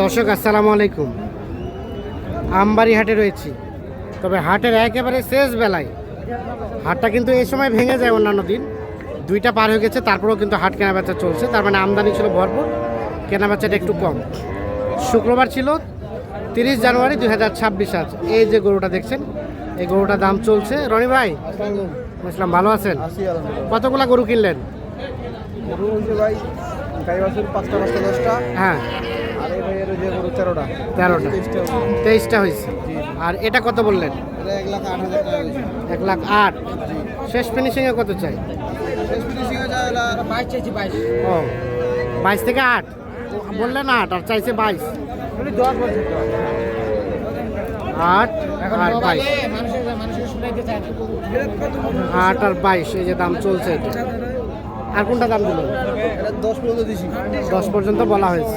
দর্শক আসসালামু আলাইকুম। আমবাড়ি হাটে রয়েছি। তবে হাটের একেবারে শেষ বেলায় হাটটা কিন্তু এই সময় ভেঙে যায় অন্যান্য দিন। দুইটা পার হয়ে গেছে তারপরেও কিন্তু হাট কেনা বেচা চলছে। তার মানে আমদানি ছিল ভরপুর কেনা বেচাটা একটু কম। শুক্রবার ছিল তিরিশ জানুয়ারি দুই হাজার ছাব্বিশ আজ। এই যে গরুটা দেখছেন এই গরুটার দাম চলছে। রনি ভাই বুঝলাম ভালো আছেন? কতগুলা গরু কিনলেন? গরু ভাই পাঁচটা পাঁচটা দশটা। হ্যাঁ। তেরোটা। তেরোটা। তেইশটা হয়েছে। আর এটা কত বললেন? এক লাখ আট শেষ ফিনিশিংয়ে কত চাই? ও বাইশ থেকে আট। বললেন আট আর চাইছে বাইশ। আট আর বাইশ। আট আর বাইশ এই যে দাম চলছে এটা। আর কোনটা দাম দিল দশ পর্যন্ত বলা হয়েছে।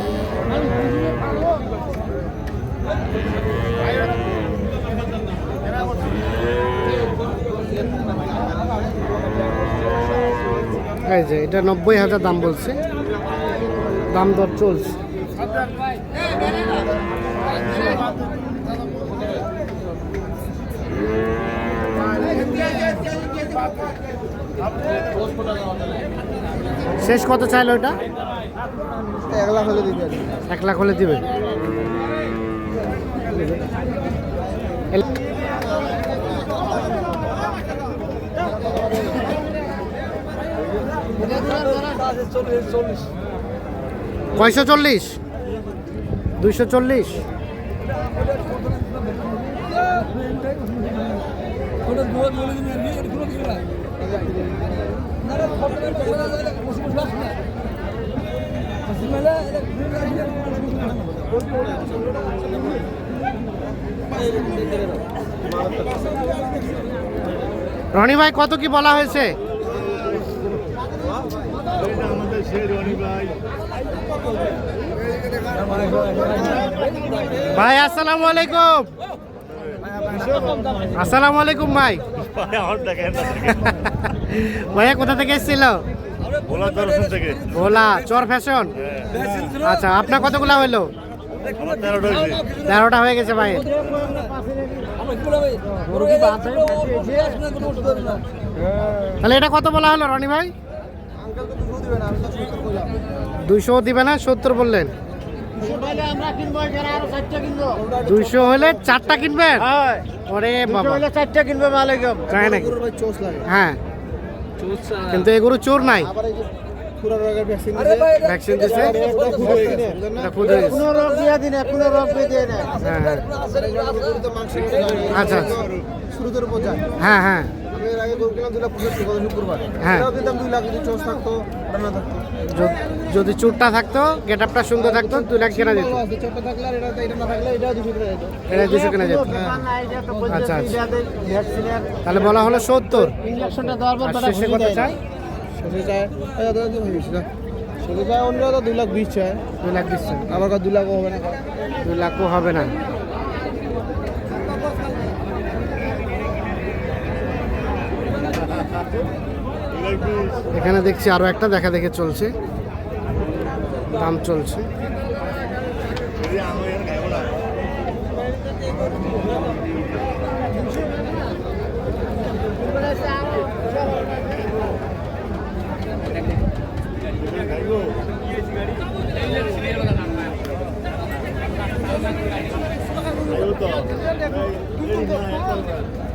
এই যে এটা নব্বই হাজার দাম বলছে। দাম দর চলছে। শেষ কত চাইলো ওটা এক লাখ হলে পারি এক লাখ হলে দিবে। কয়শো চল্লিশ? দুইশো চল্লিশ? রনি ভাই কত কি বলা হয়েছে? ভাই, আসসালামু আলাইকুম। আসসালামু আলাইকুম, ভাই। ভাইয়া, কোথা থেকে এসেছিল? ভোলা, চর ফ্যাশন? আচ্ছা আপনার কতগুলা হইল? তেরোটা হয়ে গেছে, ভাই। তাহলে এটা কত বলা হলো, রনি ভাই? আঙ্কেল তো দুশো দিবে না সত্তর দুইশো দিবে না সত্তর বললেন। দুইশো হলে চারটা কিনবেন? ওরে বাবা। চারটা কিনবে তাই নাকি? লাগে। হ্যাঁ। কিন্তু এগুলো চোর নাই। আবার এই যে ভ্যাকসিন দিছে। খুদ হয়ে হ্যাঁ। মাংস আচ্ছা, আচ্ছা। হ্যাঁ হ্যাঁ। আমি এর আগে গরু কিনলাম দুই লাখ পঁচাত্তর গত শুক্রবার হ্যাঁ। দুই লাখ যদি চোষ থাকতো না থাকতো। যদি চুরটা থাকতো গেট আপটা সুন্দর থাকতো দুই লাখ কেনা যেত। এটা এটা থাকলে দুশো এটা দুশো কেনা যেত। আচ্ছা আচ্ছা। তাহলে বলা হলো সত্তর। ইঞ্জেকশনটা দেওয়ার পর আর শেষে কত চাই শেষে চায় হয়ে শেষে চায় দুই লাখ বিশ চায়। দুই লাখ দিচ্ছে আবার কার দুই লাখ হবে না। দুই লাখও হবে না। এখানে দেখছি আরও একটা দেখা দেখে চলছে। দাম চলছে।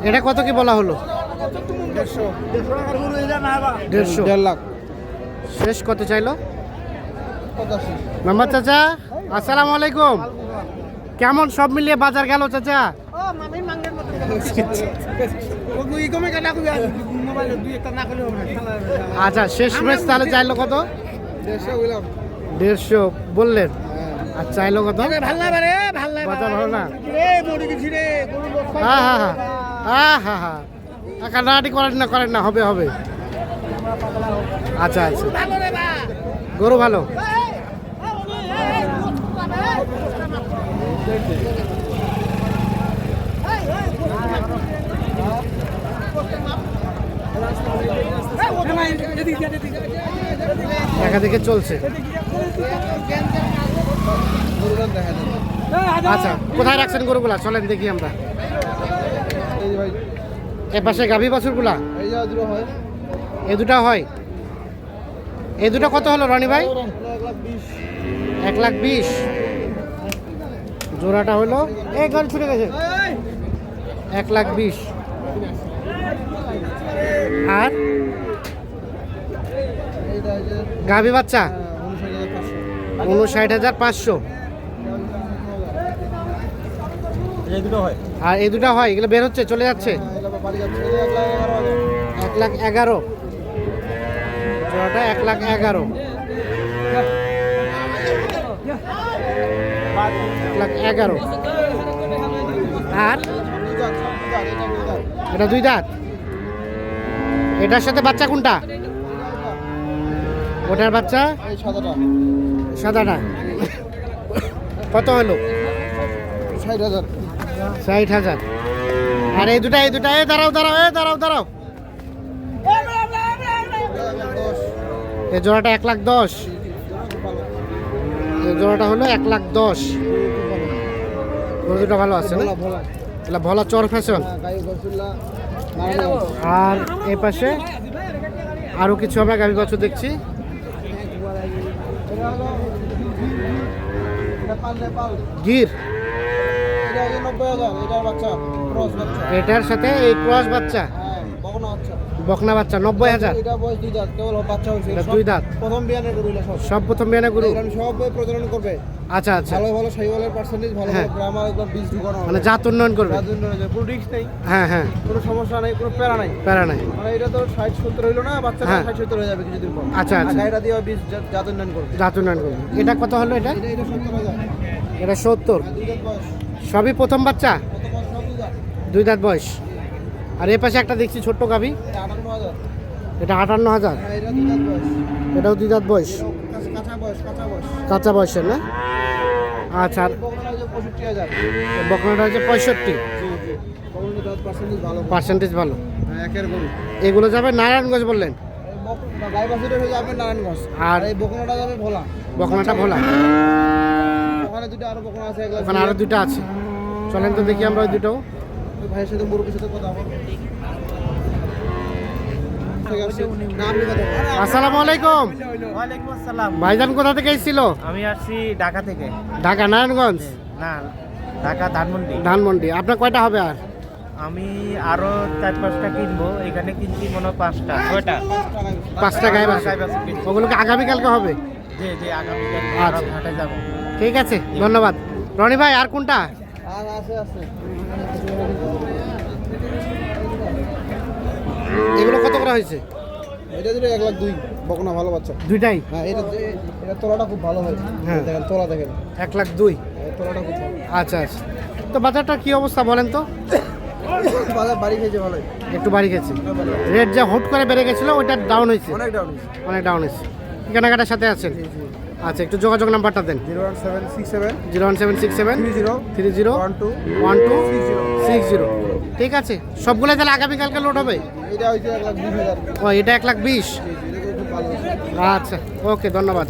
এটা কত কি বলা হলো? দেড়শো। দেড়শো দেড় লাখ। শেষ কত চাইলো? মেম্বার চাচা আসসালামু আলাইকুম। কেমন সব মিলিয়ে বাজার গেল চাচা? আচ্ছা শেষ ম্যাচ তাহলে চাইলো কত? দেড়শো বললেন। আর চাইলো কত? ভালো না রে ভালো ভালো হ্যাঁ হ্যাঁ হ্যাঁ হ্যাঁ হ্যাঁ কান্নাকাটি করেন না করেন না, হবে হবে। আচ্ছা আচ্ছা। গরু ভালো? দেখা দেখে চলছে। আচ্ছা কোথায় রাখছেন গরুগুলা? চলেন দেখি আমরা। এ পাশে গাভী বাছুরগুলা এ দুটা হয়? এ দুটো কত হলো রনি ভাই? এক লাখ বিশ। জোড়াটা হলো? এই গাড়ি ছুটে গেছে। এক লাখ বিশ। আর? গাভী বাচ্চা? উনষাট হাজার পাঁচশো। আর এই দুটো হয়? এগুলো বের হচ্ছে চলে যাচ্ছে? এক লাখ এগারো জোড়াটা এক লাখ এগারো। এক লাখ এগারো। আর? এটা দুই দাঁত। এটার সাথে বাচ্চা কোনটা? ওটার বাচ্চা? সাদাটা। কত হলো? ষাট হাজার। ষাট হাজার। আর এই দুটা এই দুটা এ দাঁড়াও দাঁড়াও এ দাঁড়াও দাঁড়াও। এই জোড়াটা এক লাখ দশ। জোড়াটা হলো এক লাখ দশ। দুটো ভালো আছে না? ভোলা চর ফ্যাশন। আর এই পাশে আরও কিছু আমরা গাভী বাছুর দেখছি। এটা গির এটা হলো নব্বই হাজার এটার বাচ্চা বাচ্চা। সাথে এই ক্রস বাচ্চা? হ্যাঁ বকনা বাচ্চা। নব্বই হাজার? দুই দাঁত বাচ্চা এটা প্রথম গরু সব। প্রথম বিয়ানে গরু? সব প্রজনন করবে। আচ্ছা আচ্ছা। ভালো ভালো সাইওয়ালের পার্সেন্টেজ ভালো হ্যাঁ। ভালো গ্রামার একদম বীজ ঢুকানো মানে জাত উন্নয়ন করবে? জন্য হয়েছে। কোনো রিস্ক নেই। হ্যাঁ হ্যাঁ। কোনো সমস্যা নেই কোনো প্যারা নাই। প্যারা নাই। মানে এটা তো ষাট সত্তর হইল না হ্যাঁ। ষাট সত্তর হয়ে যাবে কিছুদিন পর। আচ্ছা, আচ্ছা। গাড়িটা দিয়ে বীজ জাত উন্নয়ন করবে। জাত উন্নয়ন করবে। এটা কত হলো এটা? এটা এটা সত্তর হাজার। এটা সত্তর। সবই প্রথম বাচ্চা? দুই দাঁত বয়স। আর এ পাশে একটা দেখছি ছোট্ট গাভী। এটা আটান্ন হাজার। এটাও দুই দাঁত বয়স। কাঁচা- কাঁচা বয়স কাঁচা বয়স কাঁচা বয়সের না? আচ্ছা আর বকনাটা হচ্ছে পঁয়ষট্টি। পার্সেন্টেজ ভালো। এগুলো যাবে নারায়ণগঞ্জ বললেন? আর- বকনাটা যাবে ভোলা। বকনাটা ভোলা। ওখানে দুটো আরও বকনা আছে ওখানে আরও দুটো। আছে। চলেন তো দেখি আমরা ওই দুটো। ওই ভাইয়ের সাথে সাথে কথা আসসালামু আলাইকুম। ওয়ালাইকুম আসসালাম। ভাইজান কোথা থেকে এসেছিল? আমি আসছি ঢাকা থেকে। ঢাকা নারায়ণগঞ্জ? না ঢাকা ধানমন্ডি। ধানমন্ডি। আপনার কয়টা হবে আর? আমি আরও চার পাঁচটা কিনবো এখানে কিনছি মনে হয় পাঁচটা। ছয়টা পাঁচটা গায়ে বাসে। ওগুলোকে আগামীকালকে হবে? আগামীকাল আচ্ছা। হাটে যাব। ঠিক আছে ধন্যবাদ। রনি ভাই আর কোনটা? আর আছে আছে এগুলো কত করা হয়েছে? এটা এক লাখ দুই বকনা ভালো বাচ্চা। দুইটাই? হ্যাঁ এটা এটা তোলাটা খুব ভালো হয়। হ্যাঁ। দেখেন তোলা দেখেন। এক লাখ দুই? তোলাটা খুব আচ্ছা আচ্ছা। তো কি অবস্থা বলেন তো? বাজার বাড়ি খেয়েছে ভালোই। একটু বাড়ি গেছে রেট যা হুট করে বেড়ে গেছিল ওইটা ডাউন হয়েছে। অনেক ডাউন অনেক ডাউন হয়েছে। কেনাকাটার সাথে আছেন? আচ্ছা একটু যোগাযোগ নাম্বারটা দেন। Zero one seven six seven zero one seven six seven three zero three zero one two one two six zero. ঠিক আছে সবগুলো তাহলে আগামীকালকে লোড হবে? এটা এক লাখ বিশ ও এটা এক লাখ বিশ? আচ্ছা ওকে ধন্যবাদ।